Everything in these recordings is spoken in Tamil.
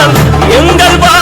வென்ற எங்கள்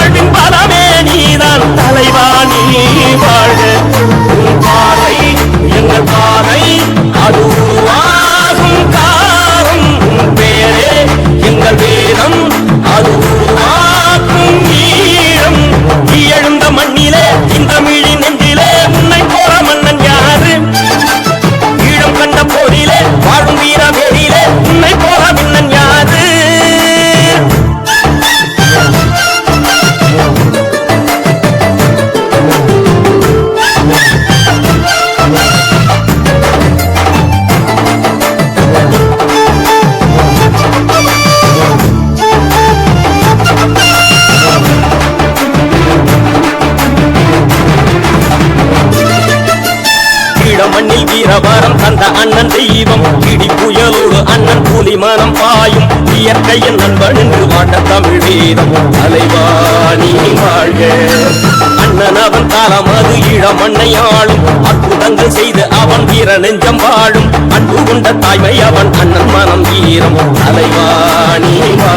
வீரபாரம் தந்த அண்ணன் தெய்வம் இடி புயலோடு அண்ணன் புலி மனம் பாயும். இயற்கையின் நண்பன் என்று வாட்ட தமிழ் வீரம். அலைவாணி வாழ்க. அண்ணன் அவன் காலம் அது ஈழமண்ணை அன்னையாளும் அற்புதங்கள் செய்து அவன் வீர நெஞ்சம் வாழும். அன்பு கொண்ட தாய்மை அவன் அண்ணன் மனம் வீரம் அலைவாணி வாழ்க.